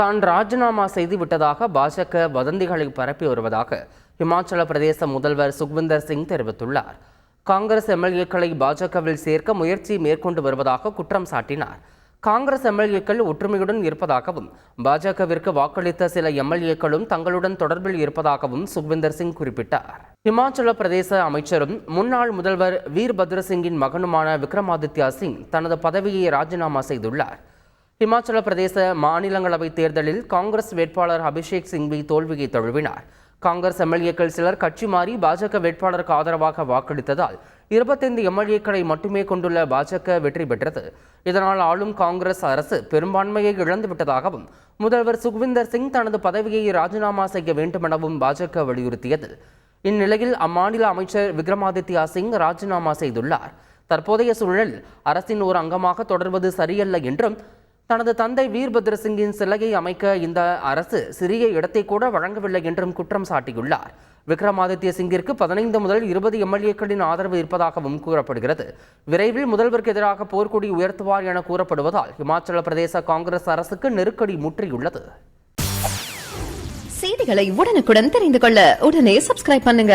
தான் ராஜினாமா செய்து விட்டதாக பாஜக வதந்திகளை பரப்பி வருவதாக இமாச்சல பிரதேச முதல்வர் சுக்விந்தர் சிங் தெரிவித்துள்ளார். காங்கிரஸ் எம்எல்ஏக்களை பாஜகவில் சேர்க்க முயற்சி மேற்கொண்டு வருவதாக குற்றம் சாட்டினார். காங்கிரஸ் எம்எல்ஏக்கள் ஒற்றுமையுடன் இருப்பதாகவும் பாஜகவிற்கு வாக்களித்த சில எம்எல்ஏக்களும் தங்களுடன் தொடர்பில் இருப்பதாகவும் சுக்விந்தர் சிங் குறிப்பிட்டார். இமாச்சல பிரதேச அமைச்சரும் முன்னாள் முதல்வர் வீர்பத்ர சிங்கின் மகனுமான விக்ரமாதித்யா சிங் தனது பதவியை ராஜினாமா செய்துள்ளார். இமாச்சல பிரதேச மாநிலங்களவை தேர்தலில் காங்கிரஸ் வேட்பாளர் அபிஷேக் சிங்வி தோல்வியை தழுவினார். காங்கிரஸ் எம்எல்ஏக்கள் சிலர் கட்சி மாறி பாஜக வேட்பாளருக்கு ஆதரவாக வாக்களித்ததால் இருபத்தைந்து எம்எல்ஏக்களை மட்டுமே கொண்டுள்ள பாஜக வெற்றி பெற்றது. இதனால் ஆளும் காங்கிரஸ் அரசு பெரும்பான்மையை இழந்துவிட்டதாகவும் முதல்வர் சுக்விந்தர் சிங் தனது பதவியை ராஜினாமா செய்ய வேண்டுமெனவும் பாஜக வலியுறுத்தியது. இந்நிலையில் அம்மாநில அமைச்சர் விக்ரமாதித்யா சிங் ராஜினாமா செய்துள்ளார். தற்போதைய சூழலில் அரசின் ஒரு அங்கமாக தொடர்வது சரியல்ல என்றும் தனது தந்தை வீர்பத்ர சிங்கின் சிலையை அமைக்க இந்த அரசு சிறிய இடத்தை கூட வழங்கவில்லை என்றும் குற்றம் சாட்டியுள்ளார். விக்ரமாதித்ய சிங்கிற்கு பதினைந்து முதல் இருபது எம்எல்ஏக்களின் ஆதரவு இருப்பதாகவும் கூறப்படுகிறது. விரைவில் முதல்வருக்கு எதிராக போர்க்கொடி உயர்த்துவார் என கூறப்படுவதால் இமாச்சல பிரதேச காங்கிரஸ் அரசுக்கு நெருக்கடி முற்றியுள்ளது. செய்திகளை உடனுக்குடன் தெரிந்து கொள்ள உடனே சப்ஸ்கிரைப் பண்ணுங்க.